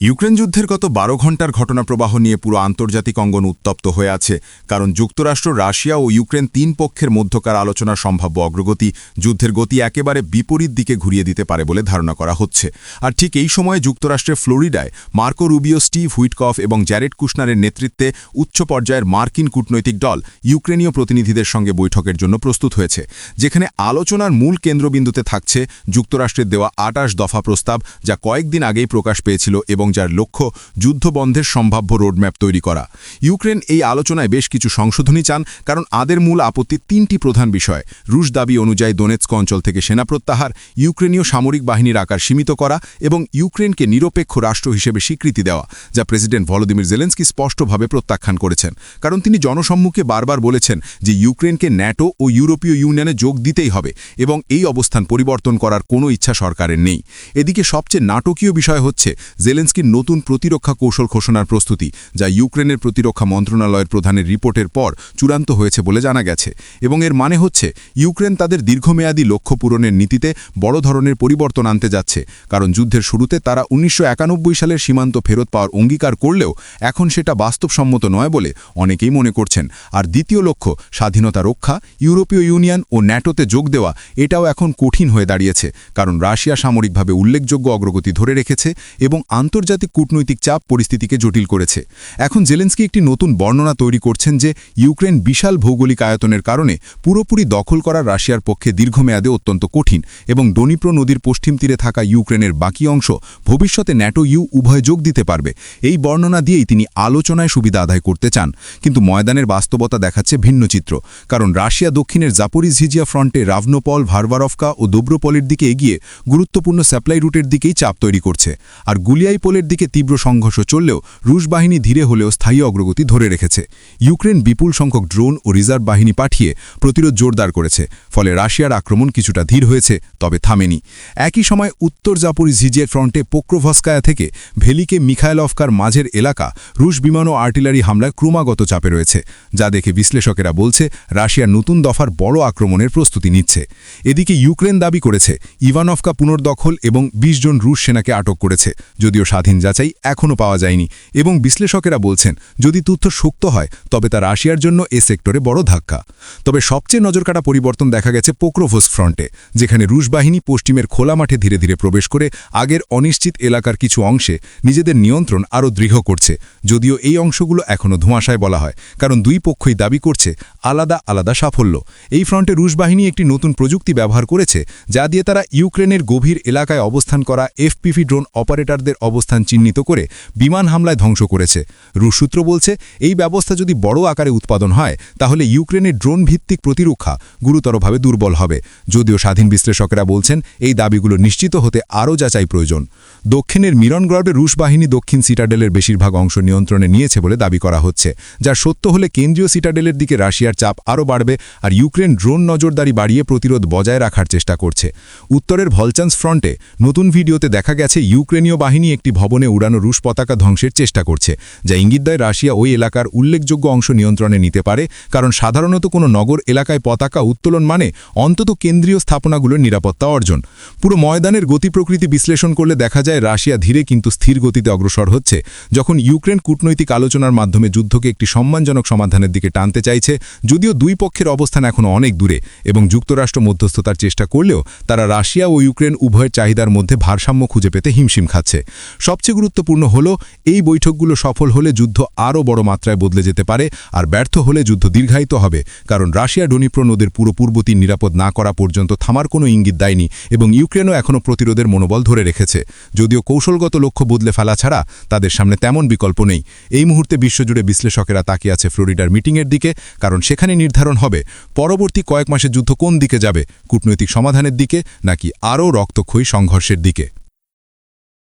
Ukraine যুদ্ধের গত বারো ঘণ্টার ঘটনাপ্রবাহ নিয়ে পুরো আন্তর্জাতিক অঙ্গন উত্তপ্ত হয়ে আছে, কারণ যুক্তরাষ্ট্র, রাশিয়া ও ইউক্রেন তিন পক্ষের মধ্যকার আলোচনার সম্ভাব্য অগ্রগতি যুদ্ধের গতি একেবারে বিপরীত দিকে ঘুরিয়ে দিতে পারে বলে ধারণা করা হচ্ছে। আর ঠিক এই সময়ে যুক্তরাষ্ট্রের ফ্লোরিডায় মার্কো রুবিও, স্টিভ হুইটকফ এবং জ্যারেড কুশনারের নেতৃত্বে উচ্চ পর্যায়ের মার্কিন কূটনৈতিক দল ইউক্রেনীয় প্রতিনিধিদের সঙ্গে বৈঠকের জন্য প্রস্তুত হয়েছে, যেখানে আলোচনার মূল কেন্দ্রবিন্দুতে থাকছে যুক্তরাষ্ট্রের দেওয়া আটাশ দফা প্রস্তাব, যা কয়েকদিন আগেই প্রকাশ পেয়েছিল এবং যার লক্ষ্য যুদ্ধবন্ধের সম্ভাব্য রোডম্যাপ তৈরি করা। ইউক্রেন এই আলোচনায় বেশ কিছু সংশোধনী চান, কারণ আদের মূল আপত্তি তিনটি প্রধান বিষয়। রুশ দাবি অনুযায়ী দোনেৎস্ক অঞ্চল থেকে সেনা প্রত্যাহার, ইউক্রেনীয় সামরিক বাহিনীর আকার সীমিত করা এবং ইউক্রেনকে নিরপেক্ষ রাষ্ট্র হিসেবে স্বীকৃতি দেওয়া, যা প্রেসিডেন্ট ভলোদিমির জেলেন্সকি স্পষ্টভাবে প্রত্যাখ্যান করেছেন। কারণ তিনি জনসম্মুখে বারবার বলেছেন যে ইউক্রেনকে ন্যাটো ও ইউরোপীয় ইউনিয়নে যোগ দিতেই হবে এবং এই অবস্থান পরিবর্তন করার কোনো ইচ্ছা সরকারের নেই। এদিকে সবচেয়ে নাটকীয় বিষয় হচ্ছে জেলেন্সকির নতুন প্রতিরক্ষা কৌশল ঘোষণার প্রস্তুতি, যা ইউক্রেনের প্রতিরক্ষা মন্ত্রণালয়ের প্রধানের রিপোর্টের পর চূড়ান্ত হয়েছে বলে জানা গেছে। এবং এর মানে হচ্ছে, ইউক্রেন তাদের দীর্ঘমেয়াদী লক্ষ্য পূরণের নীতিতে বড় ধরনের পরিবর্তন আনতে যাচ্ছে। কারণ যুদ্ধের শুরুতে তারা উনিশশো একানব্বই সালের সীমান্ত ফেরত পাওয়ার অঙ্গীকার করলেও এখন সেটা বাস্তবসম্মত নয় বলে অনেকেই মনে করছেন। আর দ্বিতীয় লক্ষ্য, স্বাধীনতা রক্ষা, ইউরোপীয় ইউনিয়ন ও ন্যাটোতে যোগ দেওয়া, এটাও এখন কঠিন হয়ে দাঁড়িয়েছে। কারণ রাশিয়া সামরিকভাবে উল্লেখযোগ্য অগ্রগতি ধরে রেখেছে এবং আন্তর্জাতিক কূটনৈতিক চাপ পরিস্থিতিকে জটিল করেছে। এখন জেলেন্সকি একটি নতুন বর্ণনা তৈরি করছেন যে, ইউক্রেন বিশাল ভৌগোলিক আয়তনের কারণে পুরোপুরি দখল করা রাশিয়ার পক্ষে দীর্ঘমেয়াদে অত্যন্ত কঠিন এবং ডনিপ্রো নদীর পশ্চিম তীরে থাকা ইউক্রেনের বাকি অংশ ভবিষ্যতে ন্যাটো ইউ উভয় যোগ দিতে পারবে। এই বর্ণনা দিয়েই তিনি আলোচনায় সুবিধা আদায় করতে চান। কিন্তু ময়দানের বাস্তবতা দেখাচ্ছে ভিন্ন চিত্র। কারণ রাশিয়া দক্ষিণের জাপোরিঝিজিয়া ফ্রন্টে রাভনোপল ভারভারফকা ও দোব্রোপলের দিকে এগিয়ে গুরুত্বপূর্ণ সাপ্লাই রুটের দিকেই চাপ তৈরি করছে। আর গুলিয়াইপোলের দিকে তীব্র সংঘর্ষ চললেও রুশ বাহিনী ধীরে হলেও স্থায়ী অগ্রগতি ধরে রেখেছে। ইউক্রেন বিপুল সংখ্যক ড্রোন ও রিজার্ভ বাহিনী পাঠিয়ে প্রতিরোধ জোরদার করেছে, ফলে রাশিয়ার আক্রমণ কিছুটা ধীর হয়েছে, তবে থামেনি। একই সময় উত্তর জাপোরিঝিজিয়ার ফ্রন্টে পোক্রোভস্কায়া থেকে ভেলিকে মিখাইলফকার মাঝের এলাকা রুশ বিমান ও আর্টিলারি হামলায় ক্রমাগত চাপে রয়েছে, যা দেখে বিশ্লেষকেরা বলছে রাশিয়ার নতুন দফার বড় আক্রমণের প্রস্তুতি নিচ্ছে। এদিকে ইউক্রেন দাবি করেছে ইভানফকা পুনর্দখল এবং ২০ জন রুশ সেনাকে আটক করেছে, যদিও স্বাধীন যাচাই এখনও পাওয়া যায়নি এবং বিশ্লেষকেরা বলছেন, যদি তথ্য শক্ত হয়, তবে তা রাশিয়ার জন্য এ সেক্টরে বড় ধাক্কা। তবে সবচেয়ে নজরকাটা পরিবর্তন দেখা গেছে পোক্রোভোস ফ্রন্টে, যেখানে রুশ বাহিনী পশ্চিমের খোলা মাঠে ধীরে ধীরে প্রবেশ করে আগের অনিশ্চিত এলাকার কিছু অংশে নিজেদের নিয়ন্ত্রণ আরও দৃঢ় করছে। যদিও এই অংশগুলো এখনও ধোঁয়াশায় বলা হয়, কারণ দুই পক্ষই দাবি করছে আলাদা আলাদা সাফল্য। এই ফ্রন্টে রুশ বাহিনী একটি নতুন প্রযুক্তি ব্যবহার করেছে, যা দিয়ে তারা ইউক্রেনের গভীর এলাকায় অবস্থান করা এফপিভি ড্রোন অপারেটরদের অবস্থান চিহ্নিত করে বিমান হামলায় ধ্বংস করেছে। রুশ সূত্র বলছে, এই ব্যবস্থা যদি বড় আকারে উৎপাদন হয়, তাহলে ইউক্রেনের ড্রোন ভিত্তিক প্রতিরক্ষা গুরুতরভাবে দুর্বল হবে। যদিও স্বাধীন বিশ্লেষকেরা বলছেন, এই দাবিগুলো নিশ্চিত হতে আরও যাচাই প্রয়োজন। দক্ষিণের মিরনগ্রাউডে রুশ বাহিনী দক্ষিণ সিটাডেলের বেশিরভাগ অংশ নিয়ন্ত্রণে নিয়েছে বলে দাবি করা হচ্ছে যার সত্য হলে কেন্দ্রীয় সিটাডেলের দিকে রাশিয়ার চাপ আরও বাড়বে আর ইউক্রেন ড্রোন নজরদারি বাড়িয়ে প্রতিরোধ বজায় রাখার চেষ্টা করছে। উত্তরের ভলচান্স ফ্রন্টে নতুন ভিডিওতে দেখা গেছে, ইউক্রেনীয় বাহিনী একটি ভবনে উড়ানো রুশ পতাকা ধ্বংসের চেষ্টা করছে, যা ইঙ্গিত দেয় রাশিয়া ওই এলাকার উল্লেখযোগ্য অংশ নিয়ন্ত্রণে নিতে পারে, কারণ সাধারণত কোনো নগর এলাকায় পতাকা উত্তোলন মানে অন্তত কেন্দ্রীয় স্থাপনাগুলোর নিরাপত্তা অর্জন। পুরো ময়দানের গতি প্রকৃতি বিশ্লেষণ করলে দেখা যায় রাশিয়া ধীরে কিন্তু স্থির গতিতে অগ্রসর হচ্ছে, যখন ইউক্রেন কূটনৈতিক আলোচনার মাধ্যমে যুদ্ধকে একটি সম্মানজনক সমাধানের দিকে টানতে চাইছে, যদিও দুই পক্ষের অবস্থান এখনও অনেক দূরে, এবং যুক্তরাষ্ট্র মধ্যস্থতার চেষ্টা করলেও তারা রাশিয়া ও ইউক্রেন উভয়ের চাহিদার মধ্যে ভারসাম্য খুঁজে পেতে হিমশিম খাচ্ছে। সবচেয়ে গুরুত্বপূর্ণ হল, এই বৈঠকগুলো সফল হলে যুদ্ধ আরও বড় মাত্রায় বদলে যেতে পারে আর ব্যর্থ হলে যুদ্ধ দীর্ঘায়িত হবে। কারণ রাশিয়া ডনিপ্র নদের পুরো পূর্বতী নিরাপদ না করা পর্যন্ত থামার কোনো ইঙ্গিত দেয়নি এবং ইউক্রেনও এখনও প্রতিরোধের মনোবল ধরে রেখেছে। যদিও কৌশলগত লক্ষ্য বদলে ফেলা ছাড়া তাদের সামনে তেমন বিকল্প নেই। এই মুহূর্তে বিশ্বজুড়ে বিশ্লেষকেরা তাকিয়ে আছে ফ্লোরিডার মিটিংয়ের দিকে, কারণ সেখানে নির্ধারণ হবে পরবর্তী কয়েক মাসের যুদ্ধ কোন দিকে যাবে, কূটনৈতিক সমাধানের দিকে নাকি আরও রক্তক্ষয়ী সংঘর্ষের দিকে।